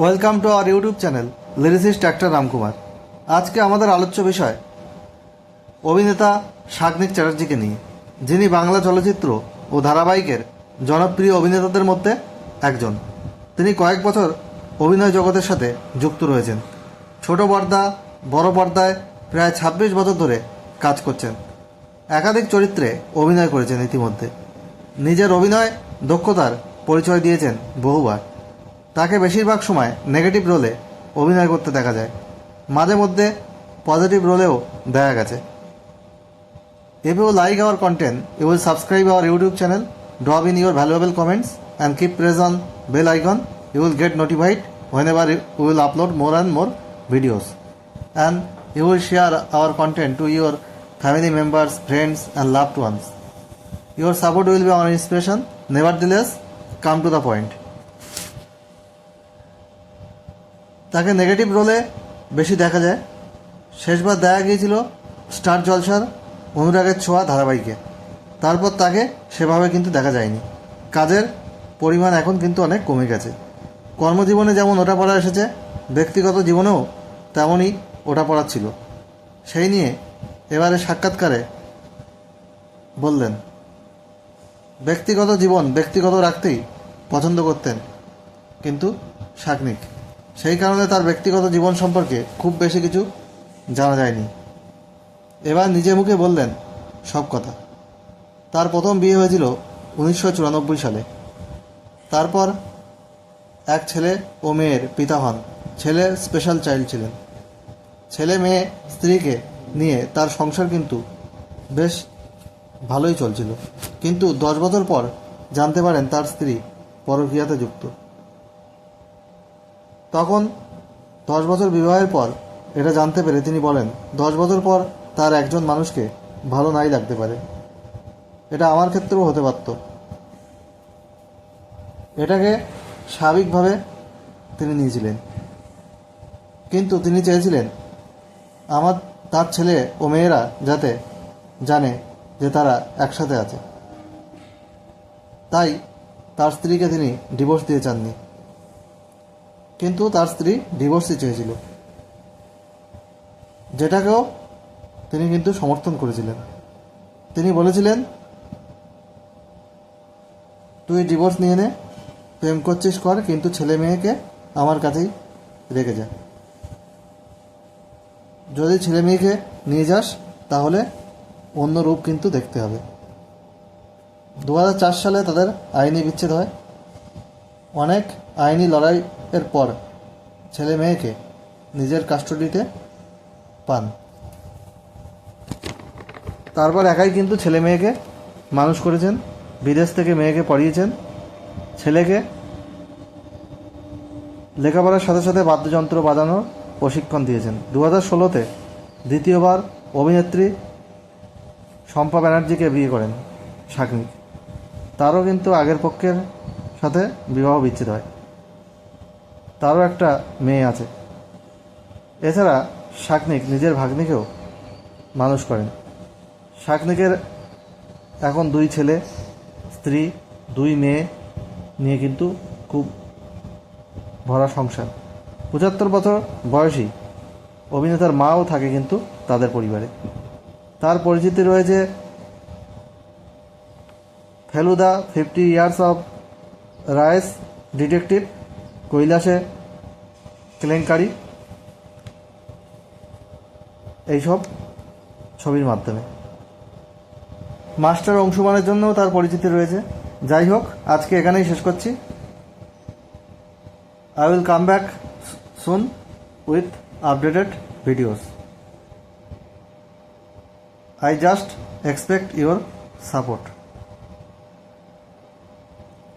Welcome to our YouTube channel lyricist doctor Ramkumar আজকে আমাদের আলোচ্য বিষয়, অভিনেতা শাগনিক চ্যাটার্জিকে নিয়ে, যিনি বাংলা চলচ্চিত্র ও ধারাবাহিকের জনপ্রিয় অভিনেতাদের মধ্যে একজন। তিনি কয়েক বছর অভিনয় জগতের সাথে যুক্ত রয়েছেন। ছোট পর্দা, বড় পর্দায় প্রায় ছাব্বিশ বছর ধরে কাজ করছেন। একাধিক চরিত্রে অভিনয় করেছেন ইতিমধ্যে। নিজের অভিনয় দক্ষতার পরিচয় দিয়েছেন বহুবার। তাকে বেশিরভাগ সময় নেগেটিভ রোলে অভিনয় করতে দেখা যায়। মাঝে মধ্যে পজিটিভ রোলেও দেখা গেছে। If you like our content you will subscribe our YouTube channel drop in your valuable comments and keep press on bell icon you will get notified whenever you will upload more and more videos and you will share our content to your family members friends and loved ones your support will be our inspiration nevertheless come to the point তাকে negative রোলে বেশি দেখা যায়। শেষবার দেখা গিয়েছিল star জলসার অনুরাগের ছোঁয়া ধারাবাহিকে। তারপর তাকে সেভাবে কিন্তু দেখা যায়নি। কাজের পরিমাণ এখন কিন্তু অনেক কমে গেছে। কর্মজীবনে যেমন ওটা পড়া এসেছে, ব্যক্তিগত জীবনেও তেমনই ওটা পড়া ছিল। সেই নিয়ে এবারে সাক্ষাৎকারে বললেন, ব্যক্তিগত জীবন ব্যক্তিগত রাখতেই পছন্দ করতেন কিন্তু শাকনিক সেই কারণে তার ব্যক্তিগত জীবন সম্পর্কে খুব বেশি কিছু জানা যায়নি। এবার নিজে মুখে বললেন সব কথা। তার প্রথম বিয়ে হয়েছিল উনিশশো চুরানব্বই সালে। তারপর এক ছেলে ও মেয়ের পিতা হন। ছেলে স্পেশাল চাইল্ড ছিলেন। ছেলে মেয়ে স্ত্রীকে নিয়ে তার সংসার কিন্তু বেশ ভালোই চলছিল। কিন্তু দশ বছর পর জানতে পারেন তার স্ত্রী পরকীয়াতে যুক্ত। তখন দশ বছর বিবাহের পর এটা জানতে পেরে তিনি বলেন, দশ বছর পর তার একজন মানুষকে ভালো নাই লাগতে পারে। এটা আমার ক্ষেত্রেও হতে পারত। এটাকে স্বাভাবিকভাবে তিনি নিয়েছিলেন। কিন্তু তিনি চেয়েছিলেন, আমার, তার ছেলে ও মেয়েরা যাতে জানে যে তারা একসাথে আছে। তাই তার স্ত্রীকে তিনি ডিভোর্স দিয়ে চাননি। কিন্তু তার স্ত্রী ডিভোর্সই চেয়েছিল। যেটাকেও তিনি কিন্তু সমর্থন করেছিলেন। তিনি বলেছিলেন, তুই ডিভোর্স নিয়ে নে, প্রেম করছিস কর, কিন্তু ছেলে মেয়েকে আমার কাছেই রেখে যা। যদি ছেলে মেয়েকে নিয়ে যাস, তাহলে অন্য রূপ কিন্তু দেখতে হবে। দু হাজার চার সালে তাদের আইনি বিচ্ছেদ হয়। অনেক আইনি লড়াইয়ের পর ছেলে মেয়েকে নিজের কাস্টডিতে পান। তারপর একাই কিন্তু ছেলে মেয়েকে মানুষ করেছেন, বিদেশ থেকে মেয়েকে পড়িয়েছেন। ছেলেকে লেখাপড়ার সাথে সাথে বাদ্যযন্ত্র বাজানোর প্রশিক্ষণ দিয়েছেন। দু হাজার ষোলোতে দ্বিতীয়বার অভিনেত্রী শম্পা ব্যানার্জিকে বিয়ে করেন শাকনিক তারও কিন্তু আগের পক্ষের সাথে বিবাহ বিচ্ছেদ হয়। তারও একটা মেয়ে আছে। এছাড়া শাকনিক নিজের ভাগ্নিকেও মানুষ করেন। শাকনিকের এখন দুই ছেলে, স্ত্রী, দুই মেয়ে নিয়ে কিন্তু খুব ভরা সংসার। পঁচাত্তর বছর বয়সী অভিনেতার মাও থাকে কিন্তু তাদের পরিবারে। তার পরিচিতি রয়েছে Feluda, fifty years of Ray's detective কৈলাসে, কেলেঙ্কারি, এইসব ছবির মাধ্যমে। মাস্টার অংশমানের জন্যও তার পরিচিতি রয়েছে। যাই হোক, আজকে এখানেই শেষ করছি। I will come back soon with updated videos I just expect your support